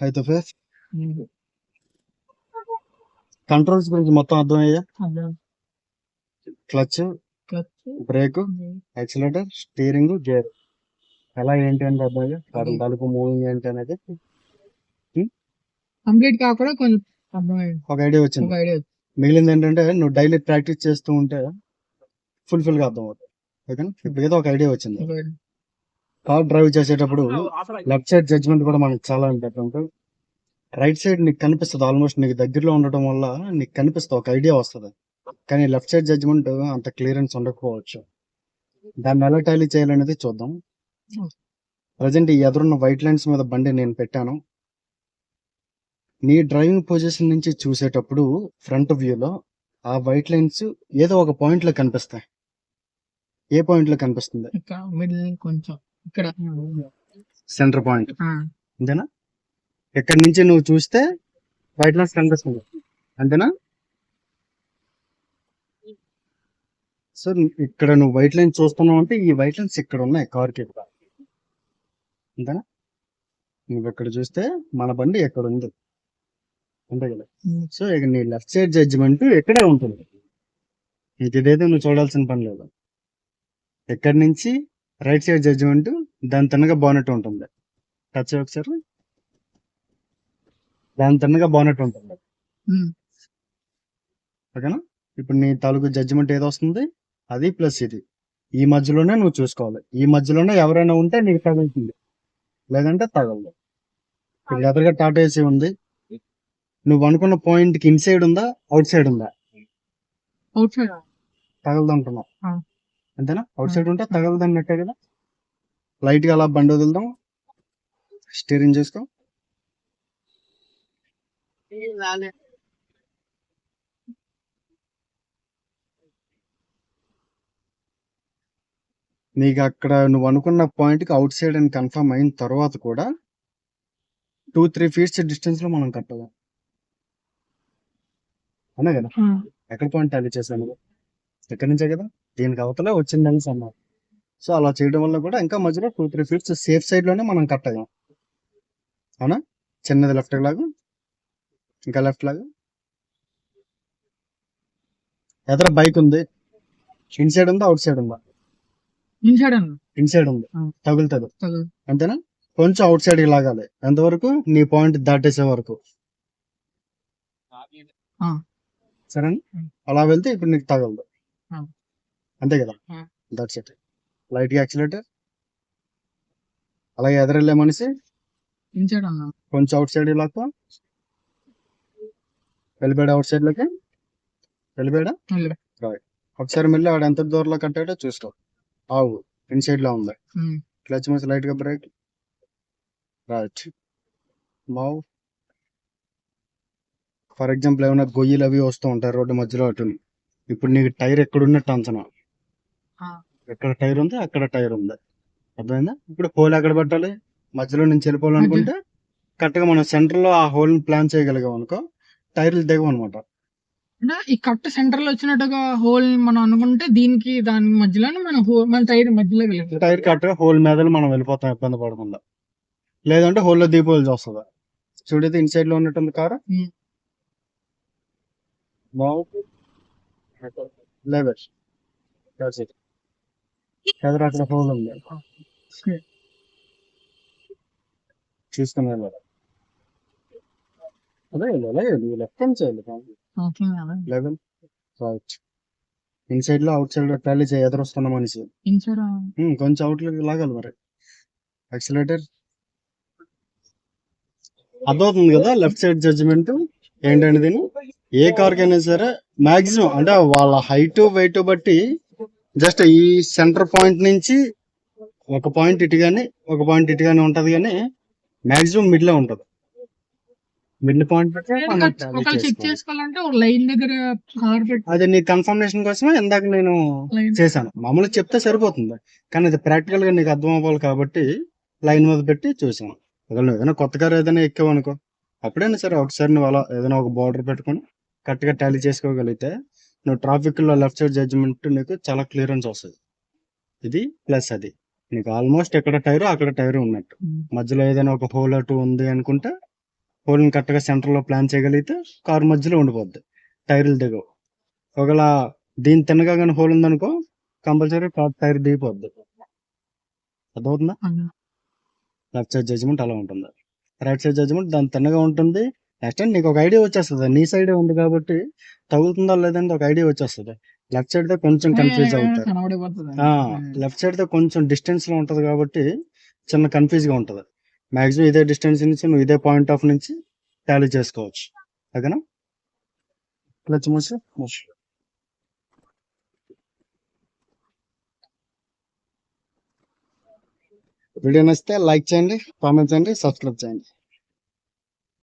Face controls గురించి మొత్తం అర్థమయ్యా clutch clutch brake accelerator steering gear ఎలా ఏంటి అంటే అర్థమయ్యా? వాటి తలుపు మూవింగ్ ఏంటి అనేది? కంప్లీట్ కాకుండా కొంచెం ఒక ఐడియా వచ్చింది. మిగిలింది ఏంటంటే నువ్వు డైలీ ప్రాక్టీస్ చేస్తూ ఉంటే ఫుల్ఫిల్గా అర్థం అవుతుంది ఓకేనా? ఇప్పుడు ఏదో ఒక ఐడియా వచ్చింది. కార్ డ్రైవ్ చేసేటప్పుడు లెఫ్ట్ సైడ్ జడ్జ్మెంట్ కూడా మనకి చాలా ఇంపార్టెంట్ రైట్ సైడ్ నీకు కనిపిస్తుంది ఆల్మోస్ట్ నీకు దగ్గరలో ఉండటం వల్ల నీకు కనిపిస్తుంది ఒక ఐడియా వస్తుంది. కానీ లెఫ్ట్ సైడ్ జడ్జ్మెంట్ అంత క్లియరెన్స్ ఉండకపోవచ్చు. దాన్ని ఎలా టైలీ చేయాలనేది చూద్దాం. ప్రజెంట్ ఈ ఎదురున్న వైట్ లైన్స్ మీద బండి నేను పెట్టాను. నీ డ్రైవింగ్ పొజిషన్ నుంచి చూసేటప్పుడు ఫ్రంట్ వ్యూలో ఆ వైట్ లైన్స్ ఏదో ఒక పాయింట్లో కనిపిస్తాయి. ఏ పాయింట్లో కనిపిస్తుంది? ఇక్కడ మిడిల్ కొంచెం. ఇక్కడ. సెంటర్ పాయింట్ అంతేనా? ఎక్కడి నుంచి నువ్వు చూస్తే వైట్ లైన్స్ కనిపిస్తుంది అంతేనా? సో ఇక్కడ నువ్వు వైట్ లైన్ చూస్తున్నావు అంటే ఈ వైట్ లైన్స్ ఇక్కడ ఉన్నాయి కార్కి అంతేనా? నువ్వు ఇక్కడ చూస్తే మన బండి ఎక్కడ ఉంది? అంతే కదా? సో ఇక నీ లెఫ్ట్ సైడ్ జడ్జిమెంట్ ఎక్కడే ఉంటుంది. ఇంక ఇదైతే నువ్వు చూడాల్సిన పని లేదు. ఎక్కడి నుంచి? రైట్ సైడ్ జడ్జిమెంట్ దాని తిన్నగా బానెట్ ఉంటుంది. టచ్ ఒకసారి. దాని తిన్నగా బానెట్ ఉంటుంది. ఓకేనా? ఇప్పుడు నీ తాలూకు జడ్జిమెంట్ ఏది వస్తుంది? అది ప్లస్ ఇది. ఈ మధ్యలోనే నువ్వు చూసుకోవాలి. ఈ మధ్యలోనే ఎవరైనా ఉంటే నీకు తగులుతుంది. లేదంటే తగలదు. ఇప్పుడు ఎదురుగా టాటా ఏసీ ఉంది. నువ్వు అనుకున్న పాయింట్కి ఇన్సైడ్ ఉందా? అవుట్ సైడ్ ఉందా? Outside. తగలదు అంటున్నావు. అంతేనా? అవుట్ సైడ్ ఉంటే తగలదు అన్నట్టే కదా. లైట్గా అలా బండి వదులుదాం. స్టీరింగ్ చేసుకో. నీకు అక్కడ నువ్వు అనుకున్న పాయింట్కి అవుట్ సైడ్ అని కన్ఫర్మ్ అయిన తర్వాత కూడా టూ త్రీ ఫీట్స్ డిస్టెన్స్లో మనం కట్టాలి. అవునా కదా? ఎక్కడ పాయింట్ టాలీ చేశాను ఎక్కడి నుంచే కదా? దీనికి అవతలే వచ్చిందని అన్నారు సో అలా చేయడం వల్ల కూడా ఇంకా మధ్యలో టూ త్రీ ఫీట్స్ సేఫ్ సైడ్లోనే మనం కట్ అయ్యాం. అవునా? చిన్నది లెఫ్ట్ లాగా ఇంకా లెఫ్ట్ లాగా. ఎదర బైక్ ఉంది? ఇన్సైడ్ ఉందా అవుట్ సైడ్ ఉందా? ఇన్సైడ్ అన్న ఇన్సైడ్ ఉంది. ఆ. తగులుతుంది. తగులు. అంతేనా? కొంచెం అవుట్ సైడ్ లాగాలి ఎంతవరకు? నీ పాయింట్ దాటేసే వరకు. ఉం. అలా వెళ్తే ఇప్పుడు నీకు తగలదు. అంతే కదా. దట్స్ ఇట్ లైట్గా యాక్సిలేటర్ అలాగే ఎదురెళ్ళే మనిషి? కొంచెం అవుట్ సైడ్ లాక్కో వెళ్ళిపోయాడు అవుట్ సైడ్లోకి? వెళ్ళిపోయాడా? వెళ్ళిపో. ఒకసారి మళ్ళీ ఆడ ఎంత దూరంలో కట్టాడో చూసుకో. ఆవు ఇన్సైడ్లో ఉంది. క్లచ్ మీద లైట్గా బ్రేక్ రైట్ మావ్ ఫర్ ఎగ్జాంపుల్ ఏమైనా గొయ్యిలు అవి వస్తూ ఉంటాయి రోడ్డు మధ్యలో అటు. ఇప్పుడు నీకు టైర్ ఎక్కడ ఉన్నట్టు అంచనా. ఎక్కడ టైర్ ఉంది? అక్కడ టైర్ ఉంది. అర్థమైందా? ఇప్పుడు హోల్ ఎక్కడ పెట్టాలి? మధ్యలో నుంచి వెళ్ళిపోవాలనుకుంటే కరెక్ట్గా మనం సెంటర్లో ఆ హోల్ ప్లాన్ చేయగలిగాం అనుకో టైర్లు దిగవు అనమాట అంటే ఈ కట్ సెంటర్లో వచ్చినట్టుగా హోల్ మనం అనుకుంటే దీనికి దాని మధ్యలోనే మనం హోల్ మన టైర్ మధ్యలో వెళ్ళిపోతుంది టైర్ కరెక్ట్గా హోల్ మీద మనం వెళ్ళిపోతాం ఇబ్బంది పడకుండా. లేదంటే హోల్లో దిగిపోవాల్సి వస్తుంది చూడైతే ఇన్సైడ్లో ఉన్నట్టుంది కారు? Hmm. లెవెల్ ఎదురు అక్కడ హోల్ ఉంది? Okay. చూసుకుని వెళ్ళాలి అదే వెళ్ళాలి లెఫ్ట్ హ్యాండ్ చేయాలి లెవెల్ రైట్. ఇన్సైడ్లో అవుట్ సైడ్ టాలీ చేయి ఎదురొస్తున్న మనిషి. కొంచెం అవుట్ లాగాలి మరి. యాక్సిలేటర్ అర్థమవుతుంది కదా లెఫ్ట్ సైడ్ జడ్జిమెంట్ ఏంటంటే దీని ఏ కార్ కైనా సరే మాక్సిమం అంటే వాళ్ళ హైట్ వెయిట్ బట్టి జస్ట్ ఈ సెంటర్ పాయింట్ నుంచి ఒక పాయింట్ ఇటు కానీ ఒక పాయింట్ ఇటు కానీ ఉంటది కానీ మాక్సిమం మిడ్లో ఉంటది. మిడ్ పాయింట్ అది నీ కన్ఫర్మేషన్ కోసమే ఇందాక నేను చేశాను. మామూలుగా చెప్తే సరిపోతుంది. కానీ అది ప్రాక్టికల్గా నీకు అర్థం అవ్వాలి కాబట్టి లైన్ మీద పెట్టి చూసాను ఒకవేళ ఏదైనా కొత్త కార్ ఏదైనా ఎక్కావు అనుకో అప్పుడైనా సరే ఒకసారి నువ్వు అలా ఏదైనా ఒక బార్డర్ పెట్టుకొని కరెక్ట్గా టాలీ చేసుకోగలిగితే నువ్వు ట్రాఫిక్లో లెఫ్ట్ సైడ్ జడ్జిమెంట్ నీకు చాలా క్లియరెన్స్ వస్తుంది. ఇది ప్లస్ అది. నీకు ఆల్మోస్ట్ ఎక్కడ టైర్ అక్కడ టైర్ ఉన్నట్టు. మధ్యలో ఏదైనా ఒక హోల్ అటు ఉంది అనుకుంటే హోల్ని కరెక్ట్గా సెంటర్లో ప్లాన్ చేయగలిగితే కారు మధ్యలో ఉండిపోద్ది. టైర్లు దిగవు. ఒకవేళ దీని తిన్నగా కానీ హోల్ ఉందనుకో కంపల్సరీ కార్ టైర్ దిగిపోద్ది. అర్థమవుతుందా? లెఫ్ట్ సైడ్ జడ్జిమెంట్ అలా ఉంటుంది. రైట్ సైడ్ జడ్జిమెంట్ దాని తిన్నగా ఉంటుంది. నెక్స్ట్ నీకు ఒక ఐడియా వచ్చేస్తుంది. నీ సైడే ఉంది కాబట్టి తగులుతుందా లేదంటే ఒక ఐడియా వచ్చేస్తుంది. లెఫ్ట్ సైడ్తో కొంచెం కన్ఫ్యూజ్ అవుతారు. కనబడిపోతుంది. లెఫ్ట్ సైడ్తో కొంచెం డిస్టెన్స్లో ఉంటది కాబట్టి చిన్న కన్ఫ్యూజ్గా ఉంటది. మాక్సిమం ఇదే డిస్టెన్స్ నుంచి నువ్వు ఇదే పాయింట్ ఆఫ్ నుంచి టాలీ చేసుకోవచ్చు. ఓకేనా? క్లచ్ మూసి మూసి వీడియో నచ్చితే లైక్ చేయండి కామెంట్ చేయండి సబ్స్క్రైబ్ చేయండి.